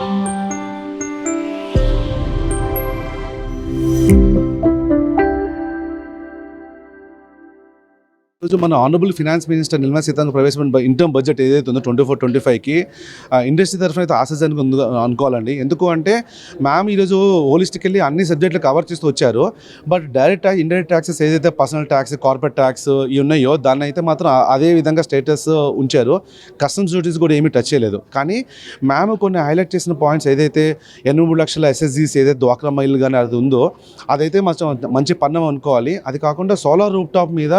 thank you. ఈరోజు మన honourable finance minister Nirmala Sitharaman ప్రవేశపెట్టిన ఇంటర్మ్ బడ్జెట్ ఏదైతే ఉందో ట్వంటీ ఫోర్ ట్వంటీ ఫైవ్కి ఇండస్ట్రీ తరఫున అయితే ఆశాజనకు ఉంది అనుకోవాలండి. ఎందుకు అంటే మ్యామ్ ఈరోజు వెళ్ళి అన్ని సబ్జెక్టులు కవర్ చేస్తూ వచ్చారు. But direct tax indirect taxes ఏదైతే పర్సనల్ ట్యాక్స్ కార్పొరేట్ ట్యాక్స్ ఇవి ఉన్నాయో దాన్ని అయితే మాత్రం అదే విధంగా స్టేటస్ ఉంచారు. కస్టమ్స్ డ్యూటీస్ కూడా ఏమీ టచ్ చేయలేదు. కానీ మ్యామ్ కొన్ని హైలైట్ చేసిన పాయింట్స్ ఏదైతే ఎనభై మూడు లక్షల ఎస్ఎస్జీస్ ఏదైతే డ్వాక్రా మైల్ కానీ అది ఉందో అదైతే మంచి పన్నం అనుకోవాలి. అది కాకుండా సోలార్ రూప్ టాప్ మీద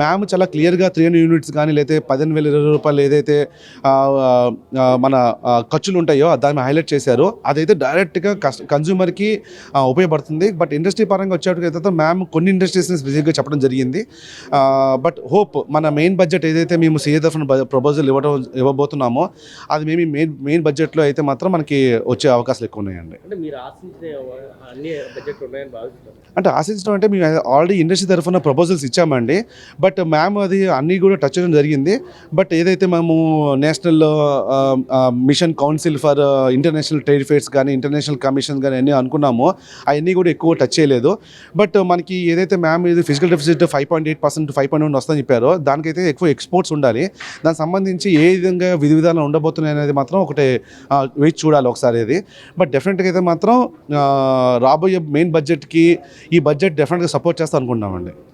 మ్యామ్ చాలా క్లియర్గా త్రీ హండ్రెడ్ యూనిట్స్ కానీ లేకపోతే పదిహేను వేల ఇరవై రూపాయలు ఏదైతే మన ఖర్చులు ఉంటాయో దాన్ని హైలైట్ చేశారు. అదైతే డైరెక్ట్గా కస్ కన్జ్యూమర్కి ఉపయోగపడుతుంది. బట్ ఇండస్ట్రీ పరంగా వచ్చేటప్పుడు మ్యామ్ కొన్ని ఇండస్ట్రీస్ని స్పెసిఫిక్గా చెప్పడం జరిగింది. బట్ హోప్ మన మెయిన్ బడ్జెట్ ఏదైతే మేము సీఏ తరఫున ప్రపోజల్ ఇవ్వడం ఇవ్వబోతున్నామో అది మేము మెయిన్ మెయిన్ బడ్జెట్లో అయితే మాత్రం మనకి వచ్చే అవకాశాలు ఎక్కువ ఉన్నాయండి. అంటే ఆశించడం అంటే మేము ఆల్రెడీ ఇండస్ట్రీ తరఫున ప్రపోజల్స్ ఇచ్చామండి. బట్ మ్యామ్ అది అన్నీ కూడా టచ్ చేయడం జరిగింది. బట్ ఏదైతే మేము national mission council for international trade fairs కానీ ఇంటర్నేషనల్ కమిషన్ కానీ అన్నీ అనుకున్నామో అవన్నీ కూడా ఎక్కువ టచ్ చేయలేదు. బట్ మనకి ఏదైతే మ్యామ్ ఇది fiscal deficit five point eight percent five point one వస్తుందని చెప్పారో దానికైతే ఎక్కువ ఎక్స్పోర్ట్స్ ఉండాలి. దానికి సంబంధించి ఏ విధంగా విధి విధానం ఉండబోతున్నాయి అనేది మాత్రం ఒకటి వెయిట్ వేచి చూడాలి ఒకసారి ఇది బట్ డెఫినెట్గా అయితే మాత్రం రాబోయే మెయిన్ బడ్జెట్కి ఈ బడ్జెట్ డెఫినెట్గా సపోర్ట్ చేస్తా అనుకుంటున్నామండి.